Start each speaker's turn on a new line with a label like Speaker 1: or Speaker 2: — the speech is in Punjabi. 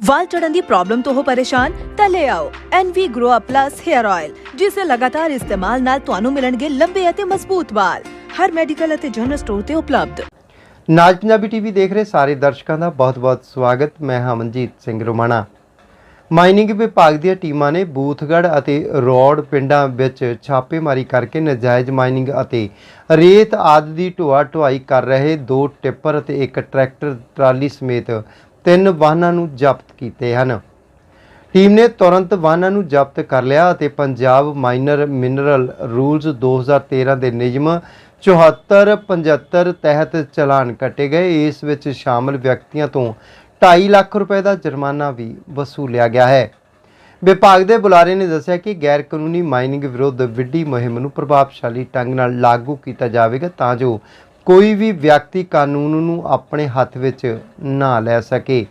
Speaker 1: ਵਾਲ ਝੜਨ ਦੀ ਪ੍ਰੋਬਲਮ ਤੋਂ ਹੋ ਪਰੇਸ਼ਾਨ, ਤਾਂ ਲੈ ਆਓ NV Grow Up Plus Hair Oil ਜਿਸ ਦੇ ਲਗਾਤਾਰ ਇਸਤੇਮਾਲ ਨਾਲ ਤੁਹਾਨੂੰ ਮਿਲਣਗੇ ਲੰਬੇ ਅਤੇ ਮਜ਼ਬੂਤ ਵਾਲ। ਹਰ ਮੈਡੀਕਲ ਅਤੇ ਜਨਰਲ ਸਟੋਰ ਤੇ ਉਪਲਬਧ।
Speaker 2: ਨਾਜ ਪੰਜਾਬੀ ਟੀਵੀ ਦੇਖ ਰਹੇ ਸਾਰੇ ਦਰਸ਼ਕਾਂ ਦਾ ਬਹੁਤ-ਬਹੁਤ ਸਵਾਗਤ। ਮੈਂ ਹਾਂ ਸਿੰਘ ਰੋਮਾਣਾ। ਮਾਈਨਿੰਗ ਵਿਭਾਗ ਦੀਆਂ ਟੀਮਾਂ ਨੇ ਬੂਥਗੜ੍ਹ ਅਤੇ ਰੋਡ ਪਿੰਡਾਂ ਵਿੱਚ ਛਾਪੇਮਾਰੀ ਕਰਕੇ ਨਜਾਇਜ਼ ਮਾਈਨਿੰਗ ਅਤੇ ਰੇਤ ਆਦਿ ਦੀ ਢੋਆ ਢੁਆਈ ਕਰ ਰਹੇ ਦੋ ਟਿੱਪਰ ਅਤੇ ਇੱਕ ਟਰੈਕਟਰ ਟਰਾਲੀ ਸਮੇਤ ਤਿੰਨ ਵਾਹਨਾਂ ਨੂੰ ਜ਼ਬਤ ਕੀਤੇ ਹਨ। ਟੀਮ ਨੇ ਤੁਰੰਤ ਵਾਹਨਾਂ ਨੂੰ ਜ਼ਬਤ ਕਰ ਲਿਆ ਅਤੇ ਪੰਜਾਬ ਮਾਈਨਰ ਮਿਨਰਲ ਰੂਲਸ 2013 ਦੇ ਨਿਯਮ 7475 ਤਹਿਤ ਚਲਾਨ ਕੱਟੇ ਗਏ। ਇਸ ਵਿੱਚ ਸ਼ਾਮਲ ਵਿਅਕਤੀਆਂ ਤੋਂ 2.5 ਲੱਖ ਰੁਪਏ ਦਾ ਜੁਰਮਾਨਾ ਵੀ ਵਸੂਲਿਆ ਗਿਆ ਹੈ। ਵਿਭਾਗ ਦੇ ਬੁਲਾਰੇ ਨੇ ਦੱਸਿਆ ਕਿ ਗੈਰ ਕਾਨੂੰਨੀ ਮਾਈਨਿੰਗ ਵਿਰੁੱਧ ਵਿੱਢੀ ਮੁਹਿੰਮ ਨੂੰ ਪ੍ਰਭਾਵਸ਼ਾਲੀ ਢੰਗ ਨਾਲ ਲਾਗੂ ਕੀਤਾ ਜਾਵੇਗਾ ਤਾਂ ਜੋ ਕੋਈ ਵੀ ਵਿਅਕਤੀ ਕਾਨੂੰਨ ਨੂੰ ਆਪਣੇ ਹੱਥ ਵਿੱਚ ਨਾ ਲੈ ਸਕੇ।